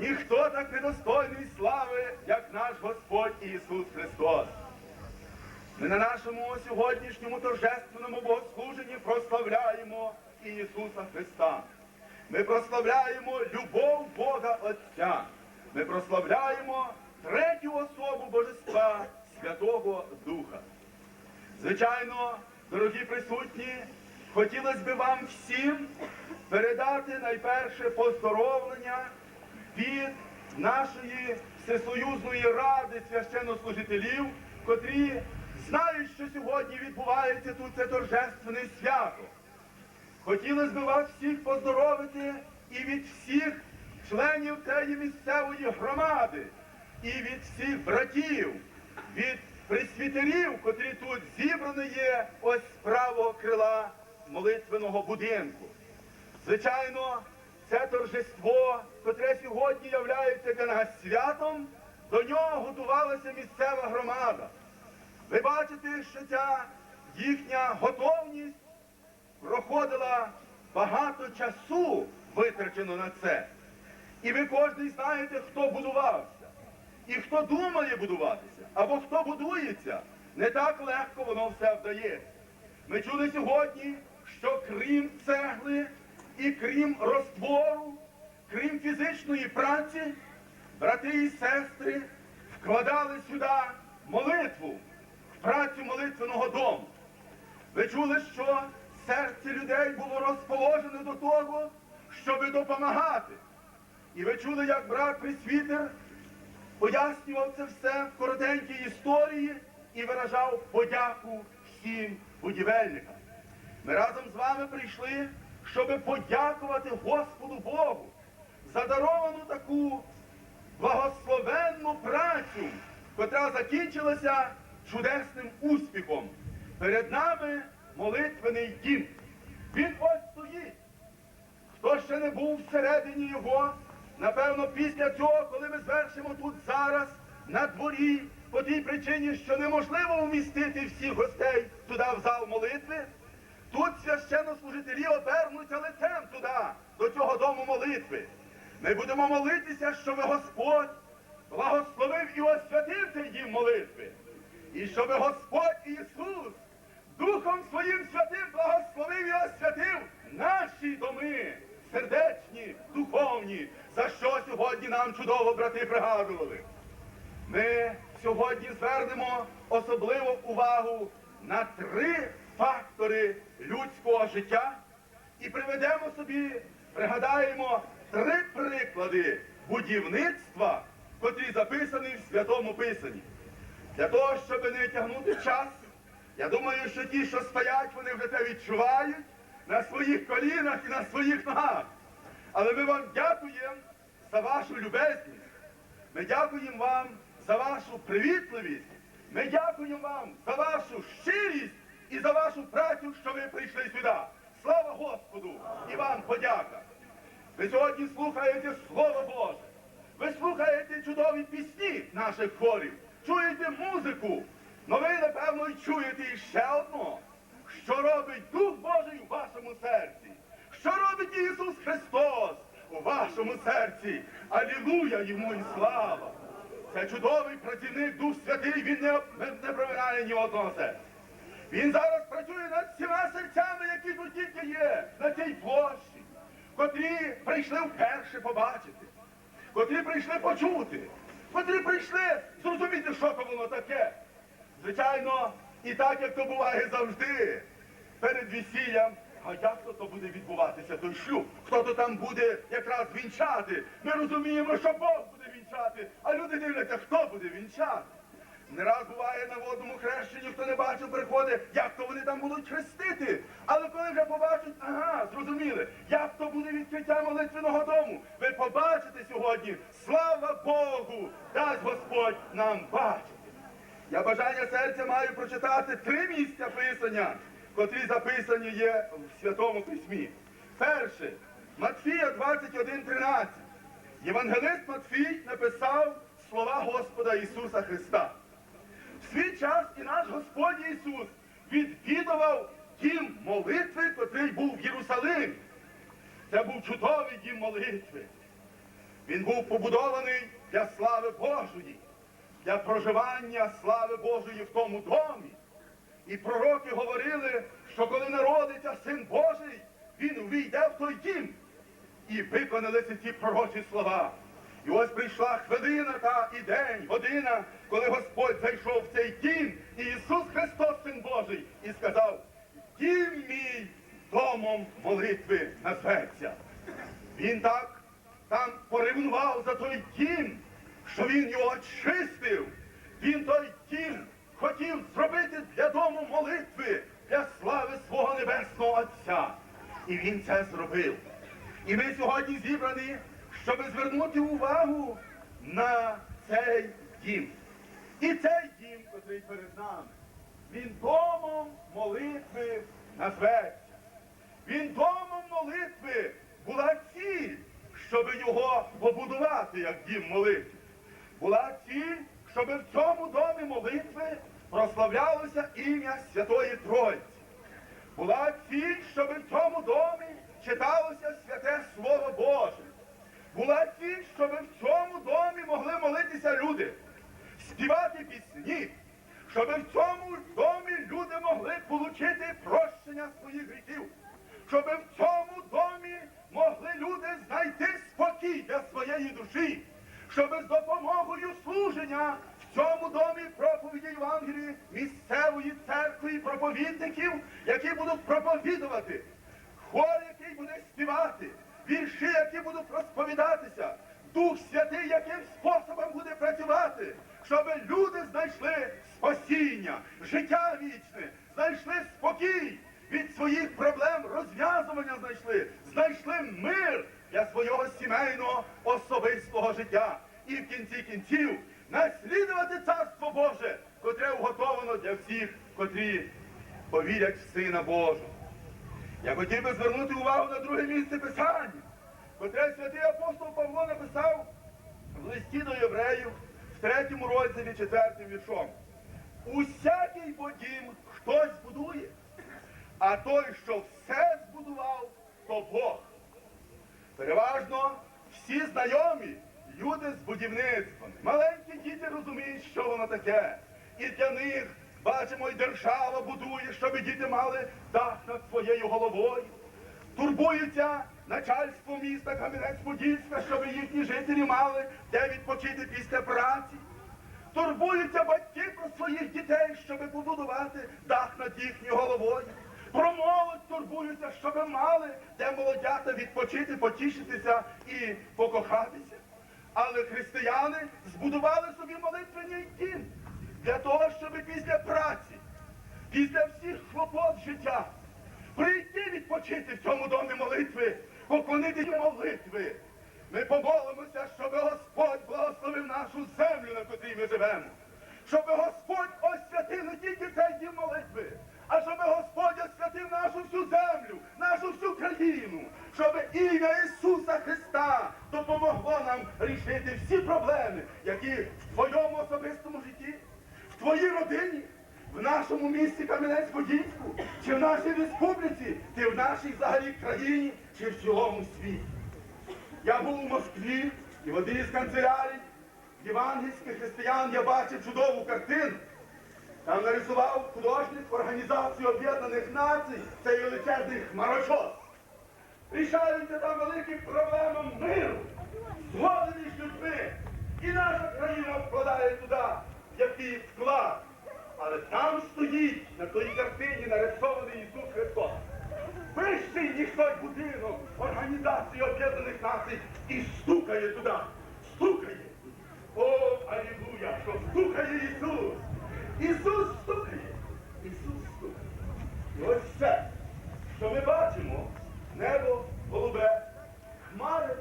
ніхто так недостойний слави, як наш Господь Ісус Христос. Ми на нашому сьогоднішньому торжественному богослуженні прославляємо Ісуса Христа. Ми прославляємо любов Бога Отця. Ми прославляємо третю особу Божества Святого Духа. Звичайно, дорогі присутні, хотілося б вам всім передати найперше поздоровлення від нашої всесоюзної ради священнослужителів, котрі знають, що сьогодні відбувається тут це торжественне свято. Хотілося б вас всіх поздоровити і від всіх членів цієї місцевої громади, і від всіх братів, від пресвітерів, котрі тут зібрані є ось з правого крила молитвеного будинку. Звичайно, це торжество, котре сьогодні являється для нас святом, до нього готувалася місцева громада. Ви бачите, що ця їхня готовність проходила багато часу витрачено на це. І ви кожен знаєте, хто будувався, і хто думає будуватися, або хто будується, не так легко воно все вдається. Ми чули сьогодні, що крім цегли і крім розтвору, крім фізичної праці, брати і сестри вкладали сюди молитву, в працю молитвеного дому. Ви чули, що серце людей було розположене до того, щоби допомагати. І ви чули, як брат Пресвітер пояснював це все в коротенькій історії і виражав подяку всім будівельникам. Ми разом з вами прийшли, щоби подякувати Господу Богу за даровану таку благословенну працю, котра закінчилася чудесним успіхом. Перед нами молитвений дім. Він ось стоїть. Хто ще не був всередині його, напевно, після цього, коли ми звершимо тут зараз, на дворі, по тій причині, що неможливо вмістити всіх гостей туди в зал молитви, тут священнослужителі обернуться лицем туди, до цього дому молитви. Ми будемо молитися, щоб Господь благословив і освятив цей дім молитви. І щоб Господь Ісус Духом Своїм святим благословив і освятив наші доми, сердечні, духовні, за що сьогодні нам чудово брати пригадували. Ми сьогодні звернемо особливу увагу на три фактори людського життя і приведемо собі, пригадаємо три приклади будівництва, котрі записані в Святому Писанні. Для того, щоб не тягнути час, я думаю, що ті, що стоять, вони вже це відчувають на своїх колінах і на своїх ногах. Але ми вам дякуємо за вашу любезність. Ми дякуємо вам за вашу привітливість. Ми дякуємо вам за вашу щирість і за вашу працю, що ви прийшли сюди. Слава Господу! І вам подяка! Ви сьогодні слухаєте Слово Боже. Ви слухаєте чудові пісні наших хорів, чуєте музику. Но ви, напевно, і чуєте іще одно, що робить Дух Божий у вашому серці, що робить Ісус Христос у вашому серці. Алілуя йому і слава! Це чудовий працівник Дух Святий, він не, не проминає ні одного серця. Він зараз працює над всіма серцями, які тут тільки є, на цій площі, котрі прийшли вперше побачити, котрі прийшли почути, котрі прийшли зрозуміти, що то воно таке. Звичайно, і так, як то буває завжди, перед весіллям, а як то, то буде відбуватися той шлюб? Хто то там буде якраз вінчати? Ми розуміємо, що Бог буде вінчати, а люди дивляться, хто буде вінчати. Не раз буває на водному хрещенні, хто не бачив, приходить, як то вони там будуть хрестити. Але коли вже побачать, ага, зрозуміли, як то буде відкриття молитвеного дому. Ви побачите сьогодні, слава Богу, дасть Господь нам бачити. Я бажання серця маю прочитати три місця писання, котрі записані є в Святому Письмі. Перше, Матфія 21.13. Євангелист Матфій написав слова Господа Ісуса Христа. В свій час і наш Господь Ісус відвідував дім молитви, котрий був в Єрусалимі. Це був чудовий дім молитви. Він був побудований для слави Божої, для проживання слави Божої в тому домі. І пророки говорили, що коли народиться син Божий, він увійде в той дім. І виконалися ці пророчі слова. І ось прийшла хвилина та і день, година, коли Господь зайшов в цей дім, і Ісус Христос, Син Божий, і сказав, дім мій домом молитви назветься. Він так там поревнував за той дім, що він його очистив. Він той дім хотів зробити для дому молитви, для слави свого небесного Отця. І він це зробив. І ми сьогодні зібрані, щоб звернути увагу на цей дім. І цей дім, котрий перед нами, він домом молитви назветься. Він домом молитви була ціль, щоб його побудувати, як дім молитви. Була ціль, щоб в цьому домі молитви прославлялося ім'я Святої Тройці. Була ціль, щоб в цьому домі Боже. Була ціль, щоб в цьому домі могли молитися люди, співати пісні, щоб в цьому домі люди могли отримати прощення своїх гріхів, щоб в цьому домі могли люди знайти спокій для своєї душі, щоб з допомогою служення в цьому домі проповіді Євангелії місцевої церкви і проповідників, які будуть проповідувати, хор, який буде співати, вірші, які будуть розповідатися, Дух Святий, яким способом буде працювати, щоб люди знайшли спасіння, життя вічне, знайшли спокій від своїх проблем, розв'язування знайшли, знайшли мир для свого сімейного особистого життя. І в кінці кінців наслідувати Царство Боже, котре уготовано для всіх, котрі повірять в Сина Божого. Я хотів би звернути увагу на друге місце Писання, котре святий апостол Павло написав в листі до євреїв в третьому розділі четвертим віршом. Усякий бо дім хтось будує, а той, що все збудував, то Бог. Переважно всі знайомі люди з будівництвами. Маленькі діти розуміють, що воно таке. І для них, бачимо, і держава будує, щоб діти мали дах над своєю головою. Турбується начальство міста Кам'янець-Подільська, щоб їхні жителі мали де відпочити після праці. Турбуються батьки про своїх дітей, щоб побудувати дах над їхньою головою. Про молодь турбуються, щоб мали де молодята відпочити, потішитися і покохатися. Але християни збудували собі молитвений дім для того, щоб після праці, після всіх хлопот життя прийти відпочити в цьому домі молитви, поклонити молитви. Ми помолимося, щоб Господь благословив нашу землю, на котрій ми живемо. Щоб Господь освятив не тільки цей дім молитви, а щоб Господь освятив нашу всю землю, нашу всю країну, щоб ім'я Ісуса Христа допомогло нам рішити всі проблеми, які в житті, твоїй родині, в нашому місті Кам'янець-Подільську, чи в нашій республіці, чи в нашій взагалі країні, чи в цілому світі. Я був у Москві і в одній з канцелярій євангельських християн я бачив чудову картину. Там нарисував художник Організації Об'єднаних Націй цей величезний хмарочос. Рішаються там великі проблеми миру, згоди між людьми. І наша країна вкладає туди який склад, Але там стоїть на тій картині нарисований Ісус Христос. Вищий, ніж той будинок Організації Об'єднаних Націй і стукає туди. Стукає. О, алілуя, що стукає Ісус. Ісус стукає. Ісус стукає. І ось все, що ми бачимо, небо голубе, хмари,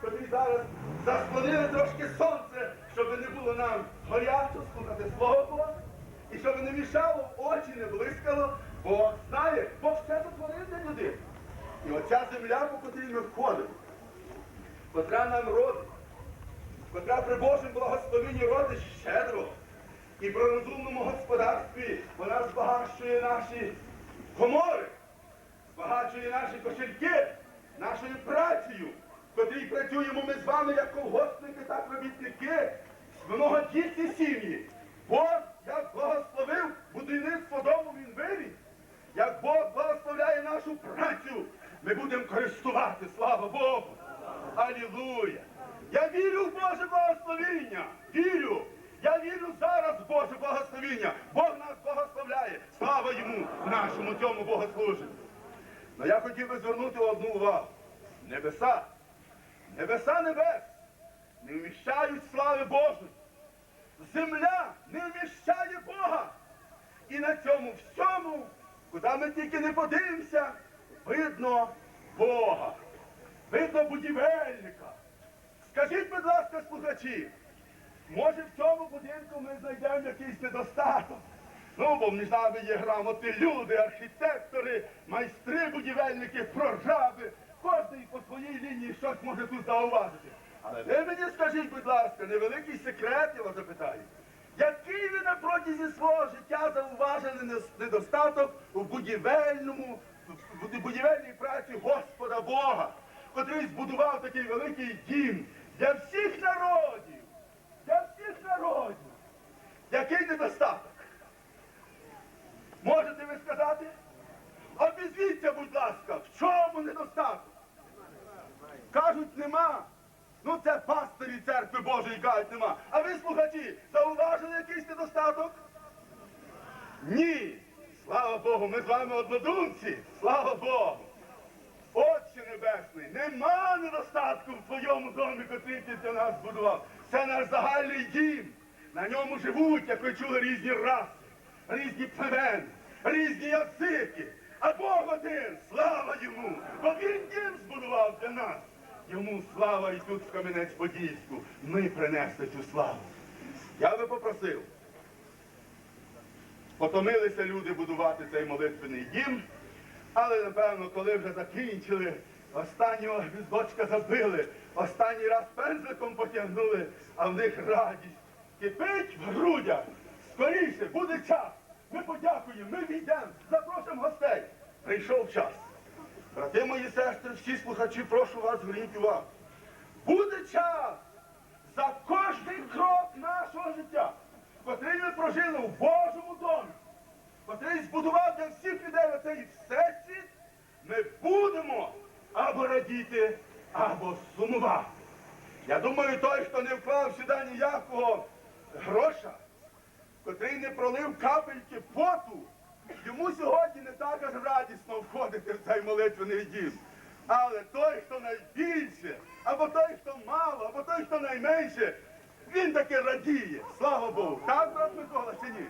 котрі зараз заслонили трошки сонце, щоб не було нам горячо слухати Слово Боже, і щоб не мішало, очі не блискало, бо знає, Бог все сотворив для людини. І оця земля, по котрій ми входимо, котра нам родить, котра при Божому благословенні родить щедро, і при розумному господарстві вона збагачує наші комори, збагачує наші кошельки, нашою працею. в котрій працюємо ми з вами як колгоспники, так робітники, многодітні сім'ї. Бог як благословив будівництво дому, він виріс. Як Бог благословляє нашу працю, ми будемо користувати, слава Богу. Алілуя! Я вірю в Боже благословіння. Вірю. Я вірю зараз в Боже благословіння. Бог нас благословляє. Слава йому, нашому цьому богослуженню. Но я хотів би звернути одну увагу. Небеса, небеса небес не вміщають слави Божої. Земля не вміщає Бога. І на цьому всьому, куди ми тільки не подивимося, видно Бога, видно будівельника. Скажіть, будь ласка, слухачі, може в цьому будинку ми знайдемо якийсь недостаток? Ну, бо між нами є грамотні люди, архітектори, майстри, будівельники, прораби. Кожен по своїй лінії щось може тут зауважити. Але ви мені скажіть, будь ласка, невеликий секрет, я вас запитаю. Який ви на протязі свого життя зауважили недостаток у будівельному, в будівельній праці Господа Бога, котрий збудував такий великий дім для всіх народів, для всіх народів. Який недостаток? Можете ви сказати? Обізвіться, будь ласка, в чому недостаток? Кажуть, нема. Ну це пастирі церкви Божої кажуть, нема. А ви, слухачі, зауважили якийсь недостаток? Ні. Слава Богу, ми з вами однодумці. Слава Богу. Отче Небесний, нема недостатку в твоєму домі, котрий ти для нас будував. Це наш загальний дім. На ньому живуть, як ви чули, різні раси, різні племени, різні язики. А Бог один, слава йому, бо він дім збудував для нас. Йому слава і тут в Кам'янець-Подільську. Ми принесли цю славу. Я би попросив, Потомилися люди будувати цей молитвений дім, але напевно, коли вже закінчили, останнього гвіздочка забили, останній раз пензликом потягнули, а в них радість. Кипить в грудях. Скоріше, буде час. Ми подякуємо, ми війдемо, запросимо гостей. Прийшов час. Брати мої сестри, всі слухачі, прошу вас, зверніть увагу. Буде час за кожний крок нашого життя, котрий ми прожили в Божому домі, котрий збудував для всіх людей оцей всесвіт, ми будемо або радіти, або сумувати. Я думаю, той, хто не вклав сюди ніякого гроша, котрий не пролив капельки поту, йому сьогодні не так аж радісно входити в цей молитвений дім. Але той, хто найбільше, або той, хто мало, або той, хто найменше, він таки радіє. Слава Богу. Так, брат Микола, чи ні?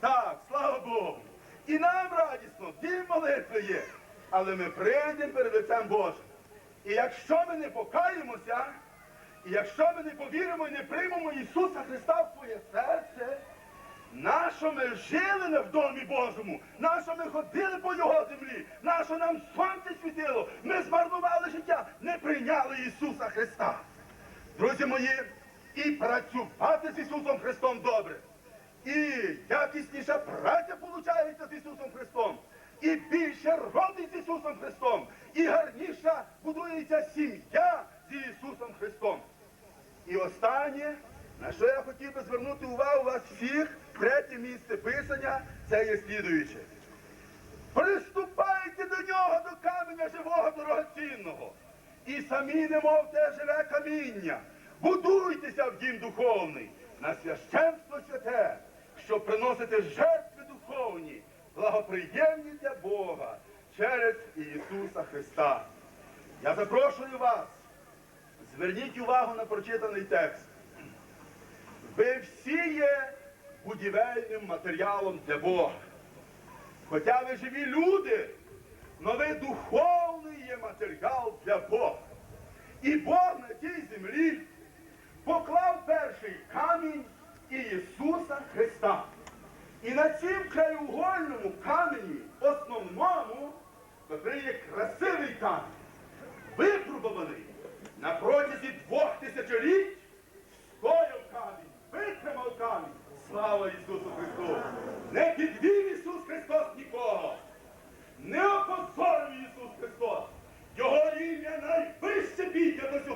Так, слава Богу. І нам радісно, дім молитви є. Але ми прийдемо перед лицем Божим. І якщо ми не покаємося, і якщо ми не повіримо і не приймемо Ісуса Христа в своє серце, Нащо ми жили не в домі Божому? Нащо ми ходили по його землі? Нащо нам сонце світило? Ми змарнували життя, не прийняли Ісуса Христа. Друзі мої, і працювати з Ісусом Христом добре. І якісніша праця виходить з Ісусом Христом. І більше родить з Ісусом Христом. І гарніша будується сім'я з Ісусом Христом. І останнє, на що я хотів би звернути увагу вас всіх, третє місце писання, це є слідуюче. Приступайте до нього, до каменя живого дорогоцінного. І самі, немов те живе каміння. Будуйтеся в дім духовний, на священство святе, щоб приносити жертви духовні, благоприємні для Бога через Ісуса Христа. Я запрошую вас. Зверніть увагу на прочитаний текст. Ви всі є будівельним матеріалом для Бога. Хоча ви живі люди, але ви духовний є матеріал для Бога. І Бог на цій землі поклав перший камінь Ісуса Христа. І на цім краєугольному камені, основному, котрий є красивий камінь, випробуваний на протязі двох тисячоліть стояв камінь, витримав камінь. Слава Ісусу Христу! Не підвів Ісус Христос нікого, не опозорив Ісус Христос. Його ім'я найвище бійка до сьогодні.